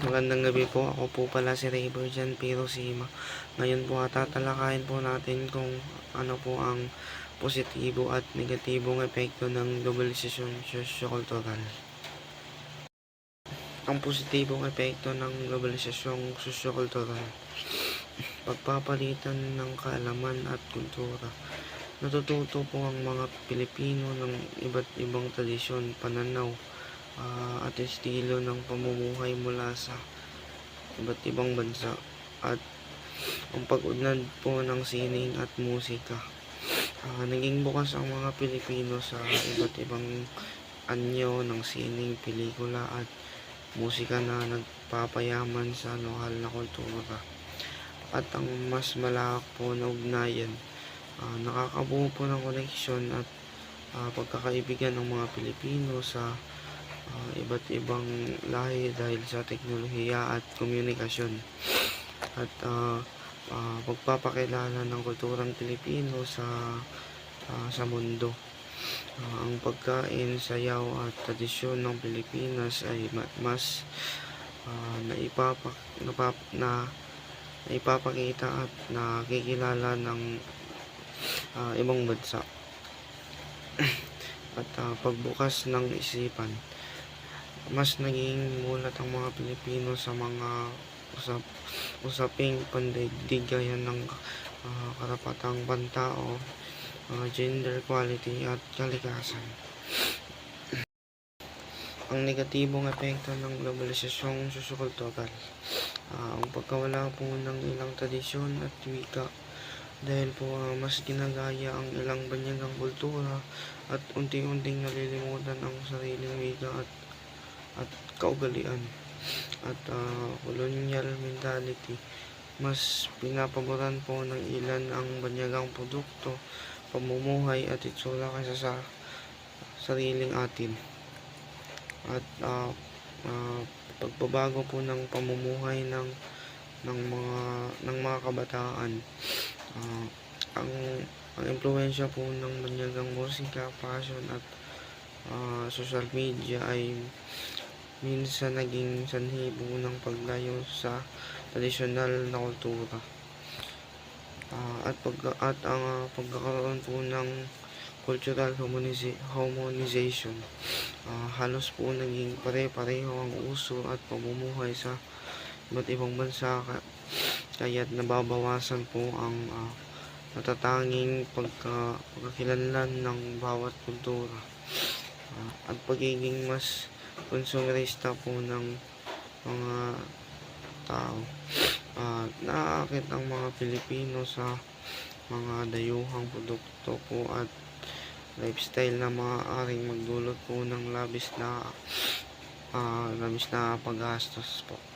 Magandang gabi po. Ako po pala si Rayber Jan Pero Sima. Ngayon po tatalakayin po natin kung ano po ang positibo at negatibong epekto ng globalisasyon sosyo-kultural. Ang positibong epekto ng globalisasyong sosyo-kultural. Pagpapalitan ng kaalaman at kultura. Natututo po ang mga Pilipino ng iba't ibang tradisyon, pananaw, ah, at estilo ng pamumuhay mula sa iba't ibang bansa at ang pag-unlad po ng sining at musika. Ah, naging bukas ang mga Pilipino sa iba't ibang anyo ng sining, pelikula at musika na nagpapayaman sa lokal na kultura. At ang mas malawak po na ugnayan, ah, nakakabuo po ng koneksyon at ah, pagkakaibigan ng mga Pilipino sa ah, iba't ibang lahi dahil sa teknolohiya at komunikasyon at ah, ah, pagpapakilala ng kulturang Pilipino sa ah, sa mundo. Ah, ang pagkain, sayaw at tradisyon ng Pilipinas ay ma- mas ah, naipapak, napap, na naipapakita at nakikilala ng ah, ibang bansa. at ah, pagbukas ng isipan mas naging mulat ang mga Pilipino sa mga usap, usaping pandaigdig gaya ng ah, karapatang pantao, ah, gender equality at kalikasan. Ang negatibong epekto ng globalisasyong susukultural. Ah, ang pagkawala po ng ilang tradisyon at wika dahil po ah, mas ginagaya ang ilang banyagang kultura at unti-unting nalilimutan ang sariling wika at at kaugalian. At ah, colonial mentality. Mas pinapaboran po ng ilan ang banyagang produkto pamumuhay at itsura kaysa sa sariling atin. At ah, ah, pagbabago po ng pamumuhay ng ng mga ng mga kabataan. Ah, ang ang impluwensya po ng banyagang musika, fashion at ah, social media ay minsan naging sanhi po ng paglayo sa tradisyonal na kultura. Ah, at pag at ang ah, pagkakaroon po ng cultural harmonizi- harmonization. Ah, halos po naging pare-pareho ang uso at pamumuhay sa iba't ibang bansa ka- kaya't nababawasan po ang ah, natatanging pagka, pagkakilanlan ng bawat kultura Ah, at pagiging mas konsumerista po ng mga tao. Uh, naaakit ang mga Pilipino sa mga dayuhang produkto po at lifestyle na maaaring magdulot po ng labis na ah, labis na paggastos po.